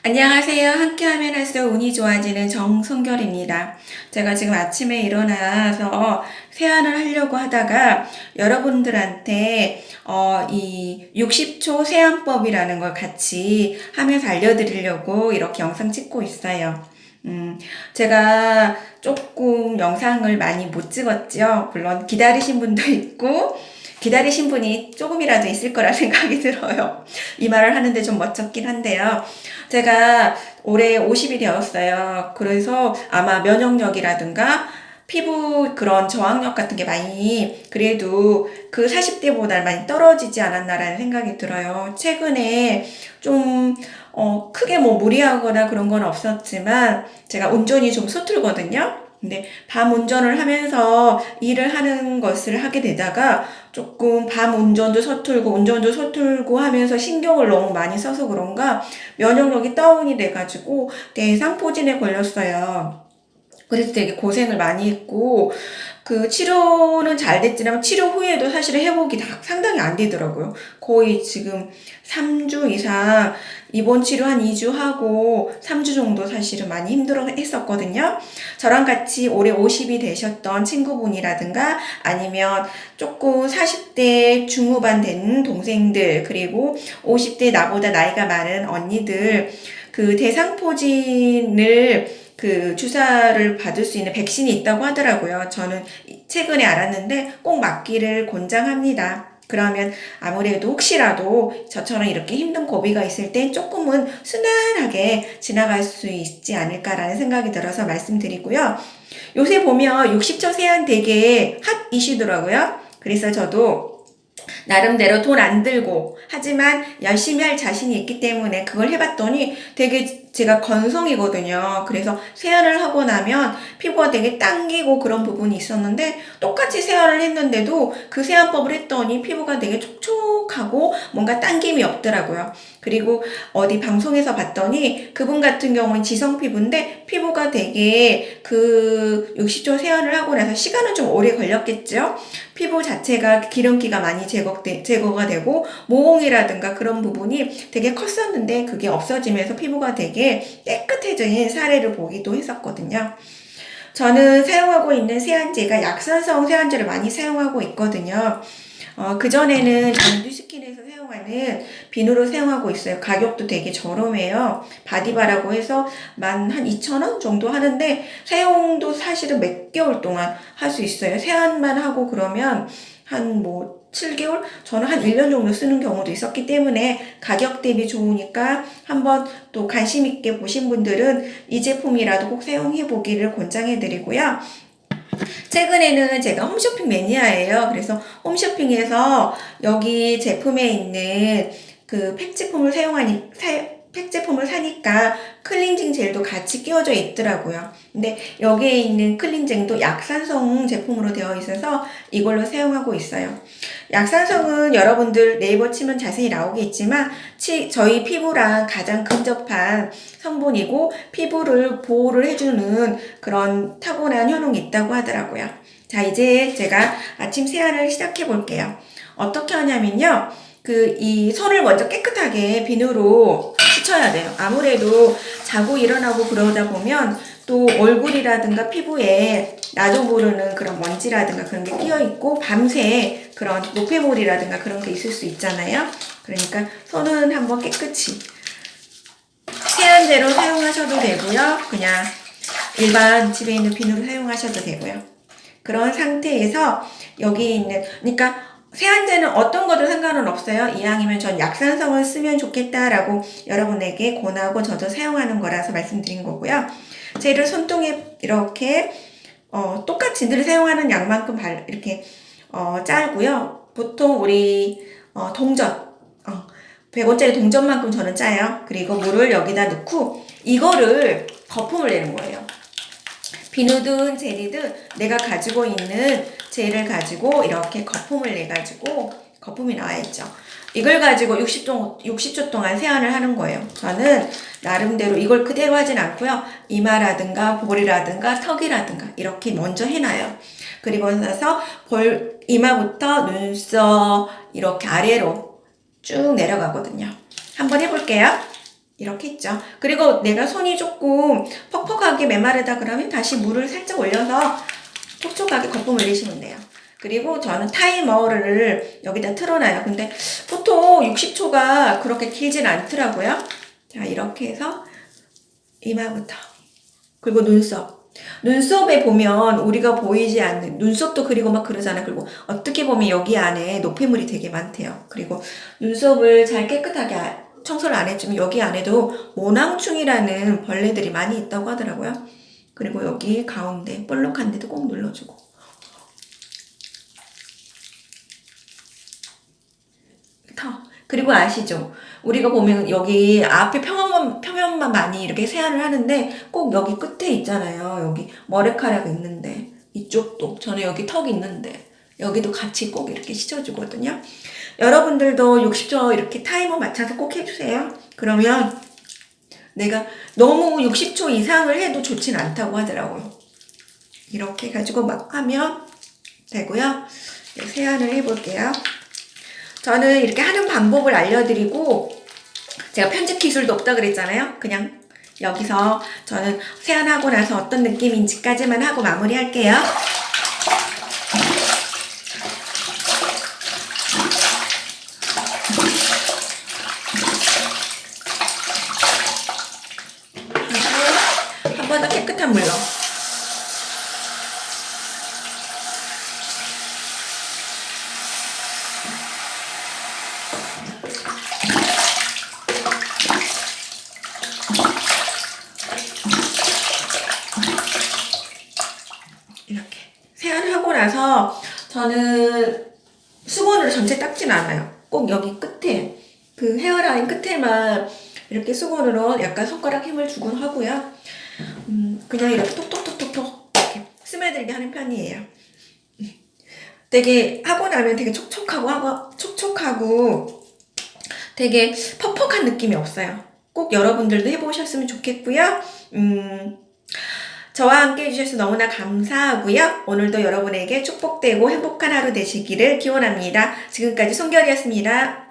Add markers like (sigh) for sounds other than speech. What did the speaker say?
안녕하세요. 함께하면 할수록 운이 좋아지는 정성결입니다. 제가 지금 아침에 일어나서 세안을 하려고 하다가 여러분들한테 어, 이 60초 세안법이라는 걸 같이 하면서 알려드리려고 이렇게 영상 찍고 있어요. 음, 제가 조금 영상을 많이 못 찍었죠. 물론 기다리신 분도 있고, 기다리신 분이 조금이라도 있을 거라 (laughs) 생각이 들어요. 이 말을 하는데 좀 멋쩍긴 한데요. 제가 올해 50이 되었어요. 그래서 아마 면역력이라든가 피부 그런 저항력 같은 게 많이 그래도 그 40대보다 많이 떨어지지 않았나라는 생각이 들어요. 최근에 좀 어, 크게 뭐 무리하거나 그런 건 없었지만 제가 운전이 좀 서툴거든요. 근데 밤 운전을 하면서 일을 하는 것을 하게 되다가 조금 밤 운전도 서툴고 운전도 서툴고 하면서 신경을 너무 많이 써서 그런가 면역력이 다운이 돼가지고 대상포진에 걸렸어요. 그래서 되게 고생을 많이 했고, 그 치료는 잘 됐지만 치료 후에도 사실 회복이 다 상당히 안 되더라고요. 거의 지금 3주 이상 입원 치료 한 2주 하고 3주 정도 사실은 많이 힘들어 했었거든요. 저랑 같이 올해 50이 되셨던 친구분이라든가 아니면 조금 40대 중후반 된 동생들 그리고 50대 나보다 나이가 많은 언니들 그 대상포진을 그 주사를 받을 수 있는 백신이 있다고 하더라고요. 저는 최근에 알았는데 꼭 맞기를 권장합니다. 그러면 아무래도 혹시라도 저처럼 이렇게 힘든 고비가 있을 땐 조금은 순탄하게 지나갈 수 있지 않을까라는 생각이 들어서 말씀드리고요. 요새 보면 60초 세안 되게 핫 이슈더라고요. 그래서 저도 나름대로 돈 안 들고 하지만 열심히 할 자신이 있기 때문에 그걸 해봤더니 되게 제가 건성이거든요. 그래서 세안을 하고 나면 피부가 되게 당기고 그런 부분이 있었는데 똑같이 세안을 했는데도 그 세안법을 했더니 피부가 되게 촉촉하고 뭔가 당김이 없더라고요. 그리고 어디 방송에서 봤더니 그분 같은 경우는 지성 피부인데 피부가 되게 그 60초 세안을 하고 나서 시간은 좀 오래 걸렸겠죠. 피부 자체가 기름기가 많이 제거돼, 제거가 되고 모공이라든가 그런 부분이 되게 컸었는데 그게 없어지면서 피부가 되게 깨끗해진 사례를 보기도 했었거든요. 저는 사용하고 있는 세안제가 약산성 세안제를 많이 사용하고 있거든요. 어, 그전에는 저는 뉴스킨에서 사용하는 비누로 사용하고 있어요. 가격도 되게 저렴해요. 바디바라고 해서 만 한 2,000원 정도 하는데 사용도 사실은 몇 개월 동안 할 수 있어요. 세안만 하고 그러면 한 뭐 7개월? 저는 한 1년 정도 쓰는 경우도 있었기 때문에 가격 대비 좋으니까 한번 또 관심 있게 보신 분들은 이 제품이라도 꼭 사용해 보기를 권장해 드리고요. 최근에는 제가 홈쇼핑 매니아예요. 그래서 홈쇼핑에서 여기 제품에 있는 그 팩 제품을 사용하니, 사, 팩 제품을 사니까 클렌징 젤도 같이 끼워져 있더라고요. 근데 여기에 있는 클렌징도 약산성 제품으로 되어 있어서 이걸로 사용하고 있어요. 약산성은 여러분들 네이버 치면 자세히 나오겠지만 치, 저희 피부랑 가장 근접한 성분이고 피부를 보호를 해주는 그런 타고난 효능이 있다고 하더라고요. 자, 이제 제가 아침 세안을 시작해 볼게요. 어떻게 하냐면요. 그, 이 손을 먼저 깨끗하게 비누로 씻어야 돼요. 아무래도 자고 일어나고 그러다 보면 또 얼굴이라든가 피부에 나도 모르는 그런 먼지라든가 그런 게 끼어 있고 밤새 그런 노폐물이라든가 그런 게 있을 수 있잖아요. 그러니까 손은 한번 깨끗이 세안제로 사용하셔도 되고요. 그냥 일반 집에 있는 비누를 사용하셔도 되고요. 그런 상태에서 여기 있는 그러니까 세안제는 어떤 것도 상관은 없어요. 이왕이면 전 약산성을 쓰면 좋겠다라고 여러분에게 권하고 저도 사용하는 거라서 말씀드린 거고요. 젤을 손등에 이렇게 어, 똑같이 늘 사용하는 양만큼 발, 이렇게 어, 짜고요. 보통 우리 어, 동전 어, 100원짜리 동전만큼 저는 짜요. 그리고 물을 여기다 넣고 이거를 거품을 내는 거예요. 비누든 젤이든 내가 가지고 있는 젤을 가지고 이렇게 거품을 내 가지고 거품이 나와 있죠. 이걸 가지고 60초, 60초 동안 세안을 하는 거예요. 저는 나름대로 이걸 그대로 하진 않고요. 이마라든가 볼이라든가 턱이라든가 이렇게 먼저 해놔요. 그리고 나서 볼, 이마부터 눈썹 이렇게 아래로 쭉 내려가거든요. 한번 해볼게요. 이렇게 있죠. 그리고 내가 손이 조금 퍽퍽하게 메마르다 그러면 다시 물을 살짝 올려서 촉촉하게 거품을 내시면 돼요. 그리고 저는 타이머를 여기다 틀어놔요. 근데 보통 60초가 그렇게 길진 않더라고요. 자, 이렇게 해서 이마부터. 그리고 눈썹. 눈썹에 보면 우리가 보이지 않는 눈썹도 그리고 막 그러잖아요. 그리고 어떻게 보면 여기 안에 노폐물이 되게 많대요. 그리고 눈썹을 잘 깨끗하게 아- 청소를 안 해주면 여기 안에도 모낭충이라는 벌레들이 많이 있다고 하더라고요. 그리고 여기 가운데 볼록한 데도 꼭 눌러주고. 터. 그리고 아시죠? 우리가 보면 여기 앞에 평면만, 평면만 많이 이렇게 세안을 하는데 꼭 여기 끝에 있잖아요. 여기 머리카락 있는데. 이쪽도. 저는 여기 턱 있는데. 여기도 같이 꼭 이렇게 씻어주거든요. 여러분들도 60초 이렇게 타이머 맞춰서 꼭 해주세요. 그러면 내가 너무 60초 이상을 해도 좋진 않다고 하더라고요. 이렇게 가지고 막 하면 되고요. 네, 세안을 해볼게요. 저는 이렇게 하는 방법을 알려드리고 제가 편집 기술도 없다 그랬잖아요. 그냥 여기서 저는 세안하고 나서 어떤 느낌인지까지만 하고 마무리할게요. 그리고 한 번 더 깨끗한 물로 이렇게 세안하고 나서 저는 수건으로 전체 닦진 않아요. 꼭 여기 끝에 그 헤어라인 끝에만 이렇게 수건으로 약간 손가락 힘을 주곤 하고요. 음, 그냥 이렇게 톡톡톡톡톡 이렇게 스며들게 하는 편이에요. 음, 되게 하고 나면 되게 촉촉하고 하고 촉촉하고 되게 퍽퍽한 느낌이 없어요. 꼭 여러분들도 해보셨으면 좋겠고요. 음, 저와 함께 해주셔서 너무나 감사하고요. 오늘도 여러분에게 축복되고 행복한 하루 되시기를 기원합니다. 지금까지 송결이었습니다.